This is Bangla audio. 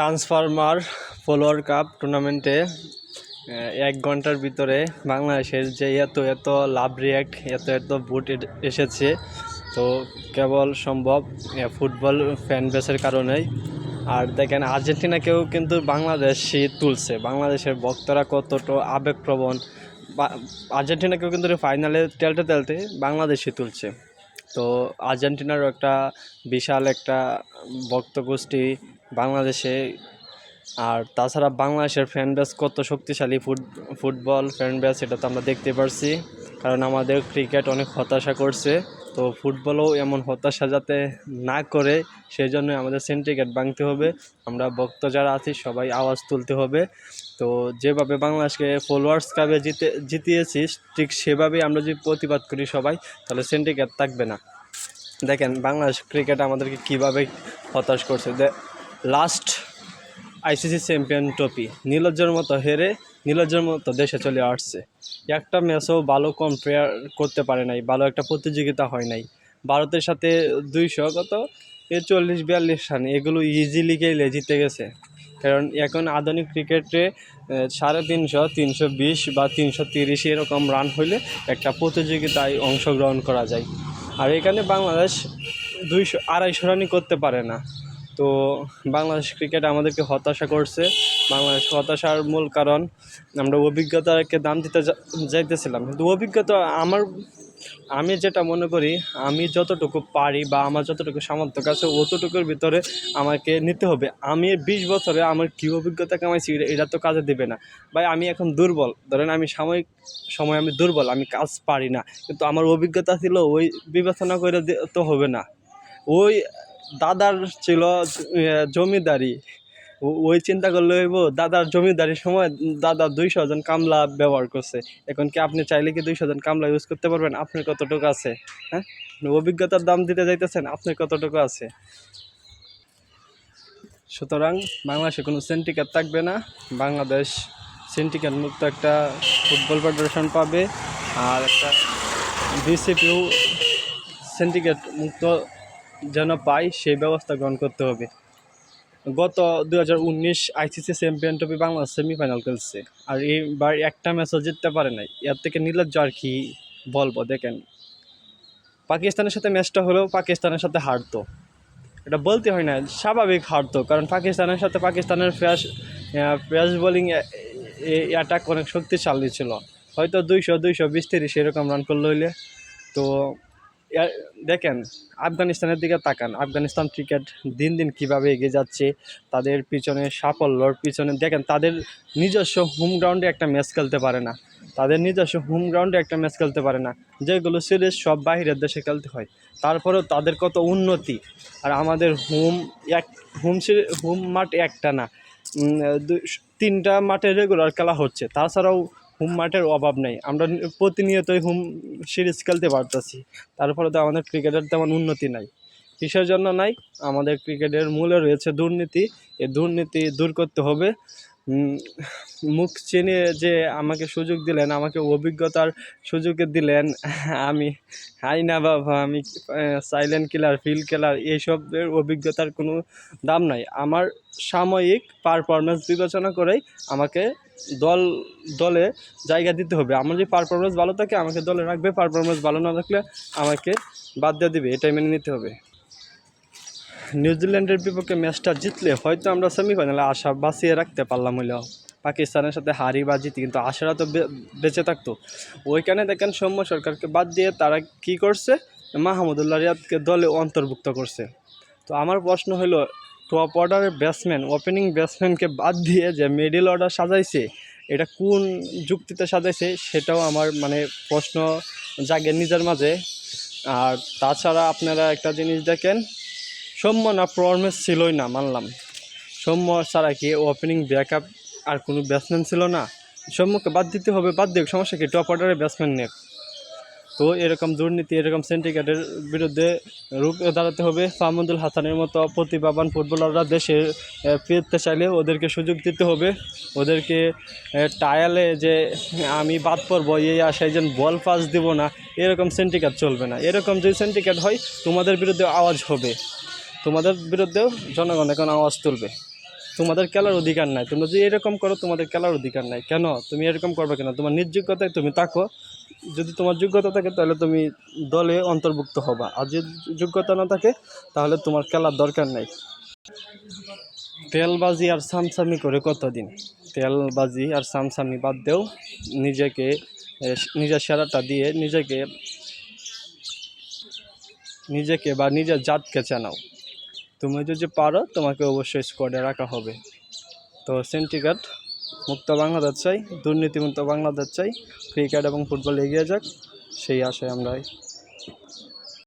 ট্রান্সফরমার ফলোয়ার কাপ টুর্নামেন্টে এক ঘণ্টার ভিতরে বাংলাদেশের যে এত এত লাভ রিয়াক্ট, এত এত বুট এসেছে, তো কেবল সম্ভব ফুটবল ফ্যান বেসের কারণেই। আর দেখেন, আর্জেন্টিনাকেও কিন্তু বাংলাদেশই তুলছে। বাংলাদেশের ভক্তরা কতটা আবেগপ্রবণ। আর্জেন্টিনাকেও কিন্তু ফাইনালে তেলতে তেলতে বাংলাদেশই তুলছে। তো আর্জেন্টিনারও একটা বিশাল একটা ভক্ত গোষ্ঠী বাংলাদেশে। আর তাছাড়া বাংলাদেশের ফ্যান বেস কত শক্তিশালী ফুট, ফুটবল ফ্যান বেস এটা তো আমরা দেখতে পারছি। কারণ আমাদের ক্রিকেট অনেক হতাশা করছে। তো ফুটবলও এমন হতাশা যাতে না করে সেই জন্য আমাদের সেন্টিকেট ভাঙতে হবে। আমরা ভক্ত যারা আছি, সবাই আওয়াজ তুলতে হবে। তো যেভাবে বাংলাদেশকে ফলোয়ার্স কাপে জিতে জিতিয়েছি ঠিক সেভাবেই আমরা যদি প্রতিবাদ করি সবাই, তাহলে সেন্টিকেট থাকবে না। দেখেন, বাংলাদেশ ক্রিকেট আমাদেরকে কীভাবে হতাশ করছে। Last ICC champion trophy. নীলজ্জের মতো হেরে নীলজ্জের মতো দেশে চলে আসছে। একটা ম্যাচও ভালো কম্পেয়ার করতে পারে নাই, ভালো একটা প্রতিযোগিতা হয় নাই। ভারতের সাথে দুইশো কত? চল্লিশ বিয়াল্লিশ রান, এগুলো ইজিলি খেলে জিতে গেছে। কারণ এখন আধুনিক ক্রিকেটে সাড়ে তিনশো তিনশো বিশ বা তিনশো তিরিশ এরকম রান হইলে একটা প্রতিযোগিতায় অংশগ্রহণ করা যায়। আর এখানে বাংলাদেশ দুইশো, আড়াইশো রানই করতে পারে না। তো বাংলাদেশ ক্রিকেট আমাদেরকে হতাশা করছে। বাংলাদেশ হতাশার মূল কারণ আমরা অভিজ্ঞতাকে দাম দিতে যাইতেছিলাম। কিন্তু অভিজ্ঞতা আমার, আমি যেটা মনে করি, আমি যতটুকু পারি বা আমার যতটুকু সামর্থ্য আছে অতটুকুর ভিতরে আমাকে নিতে হবে। আমি বিশ বছরে আমার কী অভিজ্ঞতা কামাইছি, এটা- তো কাজে দেবে না। ভাই, আমি এখন দুর্বল। ধরেন আমি সাময়িক সময় আমি দুর্বল, আমি কাজ পারি না। কিন্তু আমার অভিজ্ঞতা ছিল ওই বিবেচনা করে তো হবে না। ওই দাদার ছিল জমিদারি। ওই চিন্তা করলে হইব, দাদার জমিদারির সময় দাদা দুইশো জন কামলা ব্যবহার করছে। এখন কি আপনি চাইলে কি দুইশো জন কামলা ইউজ করতে পারবেন? আপনার কতটুকু আছে? হ্যাঁ? অভিজ্ঞতার দাম দিতে যাইতেছেন আপনার কতটুকু আছে? সুতরাং বাংলাদেশে কোনো সেন্টিকেট থাকবে না। বাংলাদেশ সেন্টিকেট মুক্ত একটা ফুটবল ফেডারেশন পাবে। আর একটা বিসিপিও সিন্ডিকেট মুক্ত যেন পায় সেই ব্যবস্থা গ্রহণ করতে হবে। গত দু হাজার উনিশ ICC champion trophy Bangladesh semifinal খেলছে। আর এইবার একটা ম্যাচও জিততে পারে নাই। এর থেকে নির্লজ্জ আর কি বলব, দেখেন। পাকিস্তানের সাথে ম্যাচটা হলেও পাকিস্তানের সাথে হারতো। এটা বলতে হয় না, স্বাভাবিক হারতো। কারণ পাকিস্তানের সাথে পাকিস্তানের ফ্যাশ ফ্যাশ বোলিং অ্যাটাক অনেক শক্তিশালী ছিল। হয়তো দুইশো দুইশো বিশ তিরিশ এরকম রান করলে হইলে। তো দেখেন, আফগানিস্তানের দিকে তাকান। আফগানিস্তান ক্রিকেট দিন দিন কীভাবে এগিয়ে যাচ্ছে, তাদের পিছনে সাফল্যর পিছনে, দেখেন, তাদের নিজস্ব হোম গ্রাউন্ডে একটা ম্যাচ খেলতে পারে না। তাদের নিজস্ব হোম গ্রাউন্ডে একটা ম্যাচ খেলতে পারে না। যেগুলো সিরিজ সব বাইরের দেশে খেলতে হয়। তারপরেও তাদের কত উন্নতি। আর আমাদের হোম এক হোম সিরি হোম মাঠ একটা না। তিনটা মাঠে রেগুলার খেলা হচ্ছে। তাছাড়াও হোম মাঠের অভাব নেই। আমরা প্রতিনিয়তই হোম সিরিজ খেলতে পারতেছি। ফলে তো আমাদের ক্রিকেটের তেমন উন্নতি নাই। কিসের জন্য নাই? আমাদের ক্রিকেটের মূলে রয়েছে দুর্নীতি। এই দুর্নীতি দূর করতে হবে। মুখ চিনে যে আমাকে সুযোগ দিলেন, আমাকে অভিজ্ঞতার সুযোগ দিলেন, আমি, হাই না বাবা, আমি সাইলেন্ট কিলার ফিল্ড কিলার এইসবের অভিজ্ঞতার কোনো দাম নাই। আমার সাময়িক পারফরমেন্স বিবেচনা করেই আমাকে দল, দলে জায়গা দিতে হবে। আমার যদি পারফরমেন্স ভালো থাকে, আমাকে দলে রাখবে। পারফরমেন্স ভালো না থাকলে আমাকে বাদ দিয়ে দিবে। এটাই মেনে নিতে হবে। নিউজিল্যান্ডের বিপক্ষে ম্যাচটা জিতলে হয়তো আমরা সেমিফাইনালে আশা বাঁচিয়ে রাখতে পারলাম হইলেও পাকিস্তানের সাথে হারি বা জিতি, কিন্তু আশারা তো বেঁচে থাকতো। ওইখানে দেখেন সৌম্য সরকারকে বাদ দিয়ে তারা কি করছে? মাহমুদুল্লাহ রিয়াদকে দলে অন্তর্ভুক্ত করছে। তো আমার প্রশ্ন হলো টপ অর্ডারের ব্যাটসম্যান ওপেনিং ব্যাটসম্যানকে বাদ দিয়ে যে মিডল অর্ডার সাজাইছে, এটা কোন যুক্তিতে সাজাইছে, সেটাও আমার মানে প্রশ্ন জাগে নিজের মাঝে। আর তাছাড়া আপনারা একটা জিনিস দেখেন সৌম্য না পারফরমেন্স ছিলই না, মানলাম। সৌম্য ছাড়া কি ওপেনিং ব্যাকআপ আর কোনো ব্যাটসম্যান ছিল না? সৌম্যকে বাদ দিতে হবে, বাদ দিক, সমস্যা কি? টপ অর্ডারের ব্যাটসম্যান নিয়ে তো এরকম দুর্নীতি, এরকম সিন্ডিকেটের বিরুদ্ধে রুখে দাঁড়াতে হবে। ফাহমুদুল হাসানের মতো প্রতিভাবান ফুটবলাররা দেশে ফিরতে চাইলে ওদেরকে সুযোগ দিতে হবে। ওদেরকে টায়ালে যে আমি বাদ পড়ব, এই আশায় যেন বল পাস দিব না, এরকম সিন্ডিকেট চলবে না। এরকম যদি সিন্ডিকেট হয়, তোমাদের বিরুদ্ধে আওয়াজ হবে। তোমাদের বিরুদ্ধেও জনগণ এখন আওয়াজ তুলবে। তোমাদের খেলার অধিকার নাই। তোমরা যদি এরকম করো, তোমাদের খেলার অধিকার নাই। কেন? তুমি এরকম করবে কেন? তোমার নিজ যোগ্যতায় তুমি থাকো। যদি তোমার যোগ্যতা থাকে, তাহলে তুমি দলে অন্তর্ভুক্ত হবা। আর যদি যোগ্যতা না থাকে, তাহলে তোমার খেলার দরকার নাই। তেলবাজি আর সামসামি করে কতদিন? তেলবাজি আর সামসামি বাদ দেও। নিজেকে নিজের সেরাটা দিয়ে নিজেকে নিজেকে বা নিজের জাতকে চেনাও। তুমি যদি পারো, তোমাকে অবশ্যই স্কোয়াডে রাখা হবে। তো সেন্টিকাট মুক্ত বাংলাদেশ চাই, দুর্নীতিমুক্ত বাংলাদেশ চাই ক্রিকেট এবং ফুটবল এগিয়ে যাক, সেই আশায় আমরা